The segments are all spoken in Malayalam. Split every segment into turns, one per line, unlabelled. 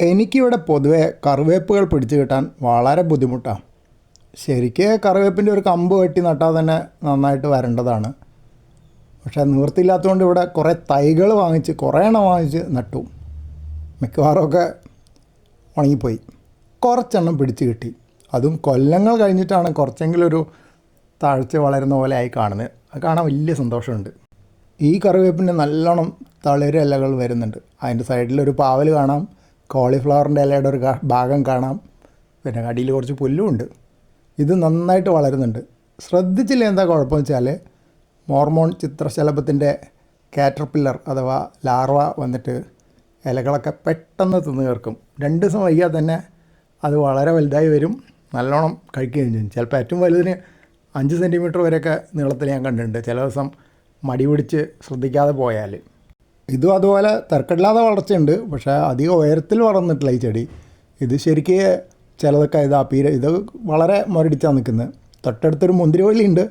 എനിക്കിവിടെ പൊതുവെ കറിവേപ്പുകൾ പിടിച്ചു കിട്ടാൻ വളരെ ബുദ്ധിമുട്ടാണ് ശരിക്ക് കറിവേപ്പിന്റെ ഒരു കമ്പ് വെട്ടി നട്ടാൽ തന്നെ നന്നായിട്ട് വരേണ്ടതാണ്. പക്ഷേ നിവൃത്തിയില്ലാത്തതുകൊണ്ട് ഇവിടെ കുറേ തൈകൾ വാങ്ങിച്ച് കുറേ എണ്ണം വാങ്ങിച്ച് നട്ടു. മിക്കവാറുമൊക്കെ ഉണങ്ങിപ്പോയി. കുറച്ചെണ്ണം പിടിച്ച് കിട്ടി. അതും കൊല്ലങ്ങൾ കഴിഞ്ഞിട്ടാണ് കുറച്ചെങ്കിലും ഒരു താഴ്ച വളരുന്ന പോലെ ആയി കാണുന്നത്. അത് കാണാൻ വലിയ സന്തോഷമുണ്ട്. ഈ കറിവേപ്പിന്റെ നല്ലോണം തളിരിലകൾ വരുന്നുണ്ട്. അതിന്റെ സൈഡിലൊരു പാവൽ കാണാം. കോളിഫ്ലവറിന്റെ ഇലയുടെ ഒരു ഭാഗം കാണാം. പിന്നെ അടിയിൽ കുറച്ച് പുല്ലുമുണ്ട്. ഇത് നന്നായിട്ട് വളരുന്നുണ്ട്. ശ്രദ്ധിച്ചില്ല എന്താ കുഴപ്പമെന്ന് വെച്ചാൽ മോർമോൺ ചിത്രശലഭത്തിന്റെ കാറ്റർപില്ലർ അഥവാ ലാർവ വന്നിട്ട് ഇലകളൊക്കെ പെട്ടെന്ന് തിന്നു തീർക്കും. രണ്ട് ദിവസം വൈകാതെ തന്നെ അത് വളരെ വലുതായി വരും. നല്ലോണം കഴിക്കുകയും ചെയ്യും. ചിലപ്പോൾ ഏറ്റവും വലുതിന് അഞ്ച് സെന്റിമീറ്റർ വരെയൊക്കെ നീളത്തിൽ ഞാൻ കണ്ടിട്ടുണ്ട്. ചില ദിവസം മടി പിടിച്ച് ശ്രദ്ധിക്കാതെ പോയാൽ. ഇതും അതുപോലെ തിരക്കില്ലാതെ വളർച്ചയുണ്ട്. പക്ഷേ അധികം ഉയരത്തിൽ വളർന്നിട്ടില്ല ഈ ചെടി. ഇത് ശരിക്ക് ചിലതൊക്കെ ഇതാ പീര ഇത് വളരെ മുരടിച്ചാണ് നിൽക്കുന്നത് തൊട്ടടുത്തൊരു മുന്തിരിവള്ളി ഉണ്ട്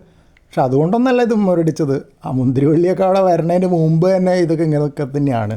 പക്ഷെ അതുകൊണ്ടൊന്നല്ല ഇത് മുരടിച്ചത്. ആ മുന്തിരിവള്ളിയൊക്കെ അവിടെ വരണതിന് മുമ്പ് തന്നെ ഇതൊക്കെ ഇങ്ങനെയൊക്കെ തന്നെയാണ്.